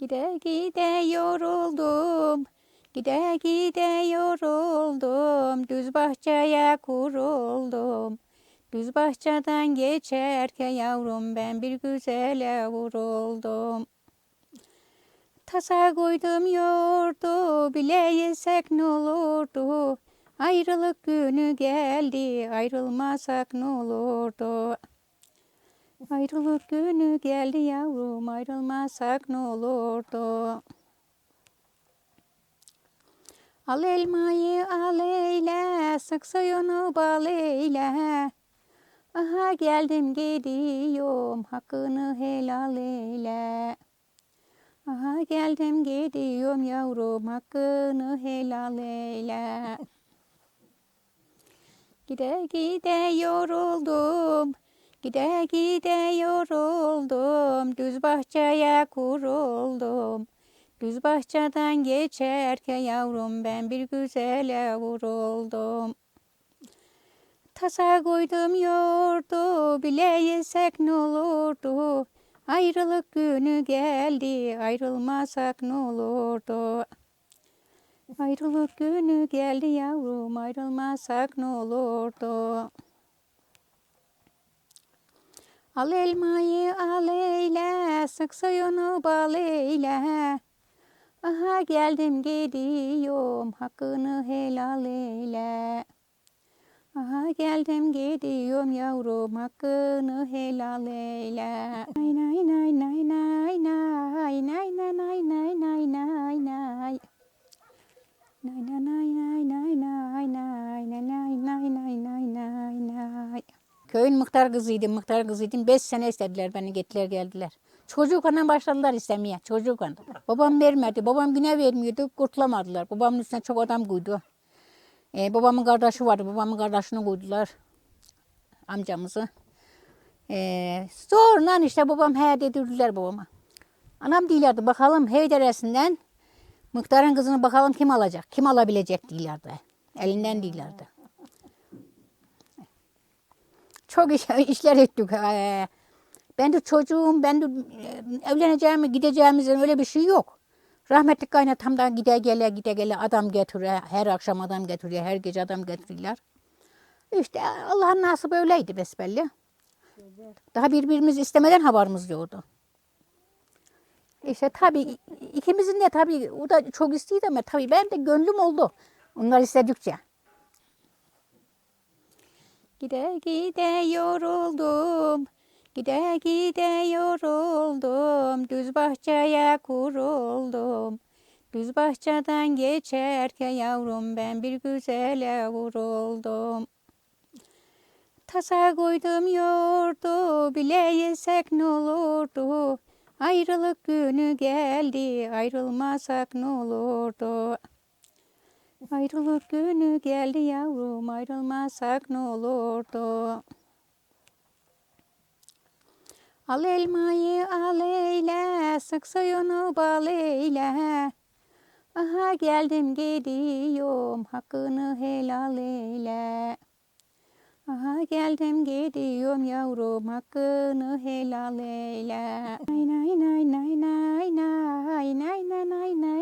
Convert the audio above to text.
Gide gide yoruldum, gide gide yoruldum, düz bahçeye kuruldum. Düz bahçeden geçerken yavrum ben bir güzele vuruldum. Tasa koydum yoğurdu, bile yesek ne olurdu? Ayrılık günü geldi, ayrılmasak ne olurdu? Ayrılık günü geldi yavrum, ayrılmasak ne olurdu? Al elmayı al eyle, sık suyunu bal eyle. Aha geldim gidiyorum, hakkını helal eyle. Aha geldim gidiyorum yavrum, hakkını helal eyle. Gide gide yoruldum, gide gide yoruldum, düz bahçeye kuruldum. Düz bahçeden geçerken yavrum ben bir güzele vuruldum. Tasa koydum yoğurdu, bile yesek ne olurdu? Ayrılık günü geldi, ayrılmasak ne olurdu? Ayrılık günü geldi yavrum, ayrılmasak ne olurdu? Al elmayı al eyle, sık suyunu bal eyle. Aha geldim gidiyorum, hakkını helal eyle. Aha geldim gidiyorum yavrum, hakkını helal eyle. Nay nay nay nay nay nay, nay nay nay nay nay nay nay. Nay nay nay Köyün muhtar kızıydım, muhtar kızıydım. Beş sene istediler beni, gittiler geldiler. Çocukla başladılar istemeye, çocukla. Babam vermedi, babam güne vermiyordu, kurtulamadılar. Babamın üstüne çok adam koydu. Ee, babamın kardeşi vardı, babamın kardeşini koydular. Amcamızı. Ee, sonra işte babam he dedirdiler babama. Anam diyorlardı bakalım Heyderesi'nden muhtarın kızını bakalım kim alacak, kim alabilecek diyorlardı. Elinden diyorlardı. Çok iş, işler ettik. Ee, ben de çocuğum, ben de e, evleneceğimi, gideceğimizin öyle bir şey yok. Rahmetli kaynatamdan gide gele gide gele adam getiriyor. Her akşam adam getiriyor, her gece adam getiriyorlar. İşte Allah'ın nasip öyleydi besbelli. Daha birbirimizi istemeden haberimiz yoktu. İşte tabii ikimizin de tabii o da çok istiydi ama tabii ben de gönlüm oldu. Onlar istedikçe. Gide gide yoruldum, gide gide yoruldum, düz bahçeye kuruldum. Düz bahçeden geçerken yavrum ben bir güzele vuruldum. Tasa koydum yoğurdu, bile yesek ne olurdu? Ayrılık günü geldi, ayrılmasak ne olurdu? Ayrılık günü geldi yavrum, ayrılmasak ne olurdu? Al elmayı al eyle, sık suyunu bal eyle. Aha geldim gidiyorum, hakkını helal eyle. Aha geldim gidiyorum yavrum, hakkını helal eyle. Nay nay nay nay nay nay, nay nay nay nay